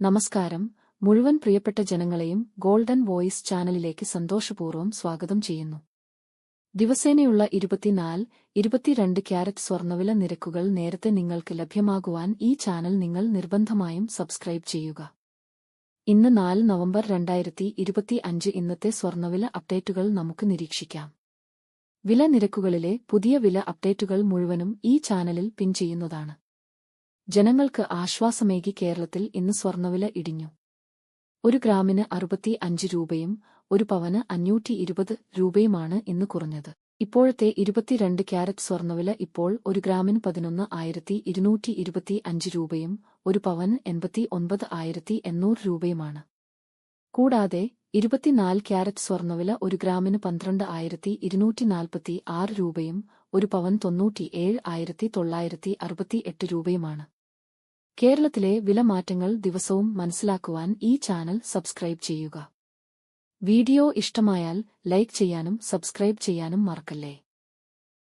നമസ്കാരം. മുഴുവൻ പ്രിയപ്പെട്ട ജനങ്ങളെയും ഗോൾഡൻ വോയിസ് ചാനലിലേക്ക് സന്തോഷപൂർവം സ്വാഗതം ചെയ്യുന്നു. ദിവസേനയുള്ള ഇരുപത്തിനാല് ഇരുപത്തിരണ്ട് ക്യാരറ്റ് സ്വർണവില നിരക്കുകൾ നേരത്തെ നിങ്ങൾക്ക് ലഭ്യമാകുവാൻ ഈ ചാനൽ നിങ്ങൾ നിർബന്ധമായും സബ്സ്ക്രൈബ് ചെയ്യുക. ഇന്ന് നാല് നവംബർ രണ്ടായിരത്തി ഇരുപത്തി അഞ്ച് ഇന്നത്തെ സ്വർണവില അപ്ഡേറ്റുകൾ നമുക്ക് നിരീക്ഷിക്കാം. വില നിരക്കുകളിലെ പുതിയ വില അപ്ഡേറ്റുകൾ മുഴുവനും ഈ ചാനലിൽ പിൻ ചെയ്യുന്നതാണ്. ജനങ്ങൾക്ക് ആശ്വാസമേകി കേരളത്തിൽ ഇന്ന് സ്വർണവില ഇടിഞ്ഞു. ഒരു ഗ്രാമിന് അറുപത്തി അഞ്ച് രൂപയും ഒരു പവന് അഞ്ഞൂറ്റി ഇരുപത് രൂപയുമാണ് ഇന്ന് കുറഞ്ഞത്. ഇപ്പോഴത്തെ ഇരുപത്തിരണ്ട് ക്യാരറ്റ് സ്വർണവില ഇപ്പോൾ ഒരു ഗ്രാമിന് പതിനൊന്ന് ആയിരത്തി ഇരുന്നൂറ്റി ഇരുപത്തി അഞ്ച് രൂപയും ഒരു പവൻ എൺപത്തി ഒൻപത് ആയിരത്തി എണ്ണൂറ് രൂപയുമാണ്. കൂടാതെ ഇരുപത്തിനാല് ക്യാരറ്റ് സ്വർണവില ഒരു ഗ്രാമിന് പന്ത്രണ്ട് ആയിരത്തി ഇരുന്നൂറ്റി നാൽപ്പത്തി ആറ് രൂപയും ഒരു പവൻ തൊണ്ണൂറ്റി ഏഴ് ആയിരത്തി തൊള്ളായിരത്തി അറുപത്തി എട്ട് രൂപയുമാണ്. കേരളത്തിലെ വിലമാറ്റങ്ങൾ ദിവസവും മനസ്സിലാക്കുവാൻ ഈ ചാനൽ സബ്സ്ക്രൈബ് ചെയ്യുക. വീഡിയോ ഇഷ്ടമായാൽ ലൈക്ക് ചെയ്യാനും സബ്സ്ക്രൈബ് ചെയ്യാനും മറക്കല്ലേ?